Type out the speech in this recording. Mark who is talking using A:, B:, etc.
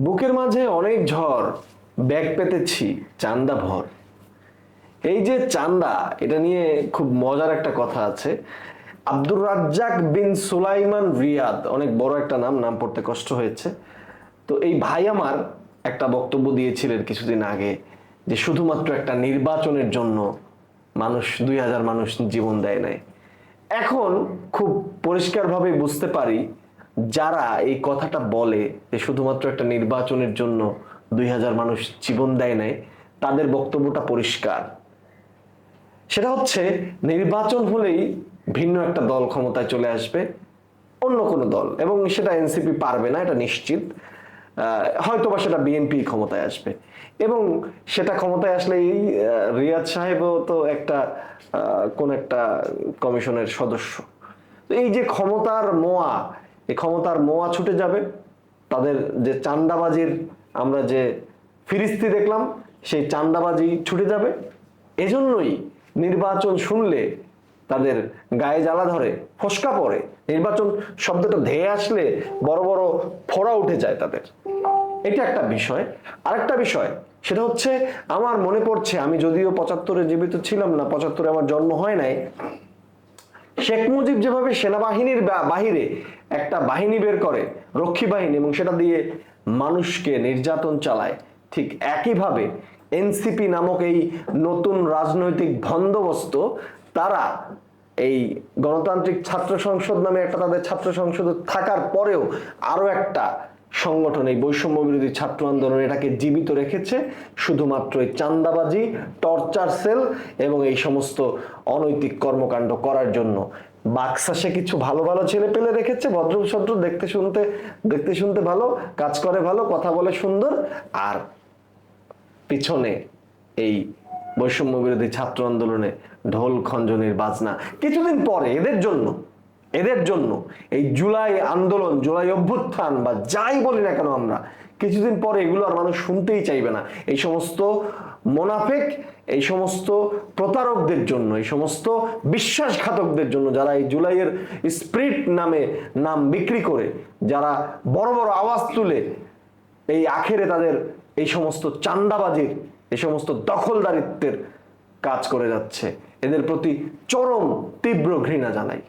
A: বুকের মাঝে অনেক ঝড়, ব্যাগ পেতেছি, চান্দা ভর। এই যে চান্দা, এটা নিয়ে খুব মজার একটা কথা আছে। আব্দুর রাজ্জাক বিন সুলাইমান রিয়াদ, অনেক বড় একটা নাম নাম পড়তে কষ্ট হয়েছে। তো এই ভাই আমার একটা বক্তব্য দিয়েছিলেন কিছুদিন আগে, যে শুধুমাত্র একটা নির্বাচনের জন্য মানুষ, দুই হাজার মানুষ জীবন দেয় নাই। এখন খুব পরিষ্কারভাবে বুঝতে পারি যারা এই কথাটা বলে যে শুধুমাত্র একটা নির্বাচনের জন্য দুই হাজার মানুষ জীবন দেয় নাই তাদের বক্তব্যটা পরিষ্কার। সেটা হচ্ছে নির্বাচন হলেই ভিন্ন একটা দল ক্ষমতায় চলে আসবে অন্য কোনো দল। এবং সেটা এনসিপি পারবে না এটা নিশ্চিত। আহ, হয়তোবা সেটা বিএনপি ক্ষমতায় আসবে। এবং সেটা ক্ষমতায় আসলে এই রিয়াদ সাহেবও তো একটা কোন একটা কমিশনের সদস্য। তো এই যে ক্ষমতার মোয়া এই ক্ষমতার মোয়া ছুটে যাবে। তাদের যে চান্দাবাজির আমরা যে ফিরিস্তি দেখলাম, সেই চান্দাবাজি ছুটে যাবে। এজন্যই নির্বাচন শুনলে তাদের গায়ে জ্বালা ধরে, ফসকা পড়ে। নির্বাচন শব্দটা ধেয়ে আসলে বড় বড় ফোড়া উঠে যায় তাদের। এটা একটা বিষয়। আরেকটা বিষয়, সেটা হচ্ছে, আমার মনে পড়ছে, আমি যদিও পঁচাত্তরে জীবিত ছিলাম না, পঁচাত্তরে আমার জন্ম হয় নাই শেখ মুজিব যেভাবে সেনাবাহিনীর বাহিরে একটা বাহিনী বের করে, রক্ষী বাহিনী, এবং সেটা দিয়ে মানুষকে নির্যাতন চালায়, ঠিক একইভাবে এনসিপি নামক এই নতুন রাজনৈতিক বন্দোবস্ত, তারা এই গণতান্ত্রিক ছাত্র সংসদ নামে একটা তাদের ছাত্র সংসদ থাকার পরেও আরও একটা সংগঠন এই বৈষম্য বিরোধী ছাত্র আন্দোলন এটাকে জীবিত রেখেছে। শুধুমাত্র এই চান্দাবাজি, টর্চার সেল এবং এই সমস্ত অনৈতিক কর্মকাণ্ড করার জন্য। বাক্সাসে কিছু ভালো ভালো ছেলে পেলে রেখেছে, ভদ্র, সদ্র, দেখতে, শুনতে দেখতে, শুনতে ভালো, কাজ করে ভালো, কথা বলে সুন্দর। আর পিছনে এই বৈষম্য বিরোধী ছাত্র আন্দোলনে ঢোল খঞ্জনের বাজনা। কিছুদিন পরে এদের জন্য এদের জন্য এই জুলাই আন্দোলন, জুলাই অভ্যুত্থান বা যাই বলি না কেন আমরা, কিছুদিন পরে এগুলো আর মানুষ শুনতেই চাইবে না। এই সমস্ত মোনাফেক, এই সমস্ত প্রতারকদের জন্য, এই সমস্ত বিশ্বাসঘাতকদের জন্য যারা এই জুলাইয়ের স্প্রিট নামে নাম বিক্রি করে, যারা বড় বড় আওয়াজ তুলে এই আখেরে তাদের এই সমস্ত চান্দাবাজির, এই সমস্ত দখলদারিত্বের কাজ করে যাচ্ছে। এদের প্রতি চরম তীব্র ঘৃণা জানাই।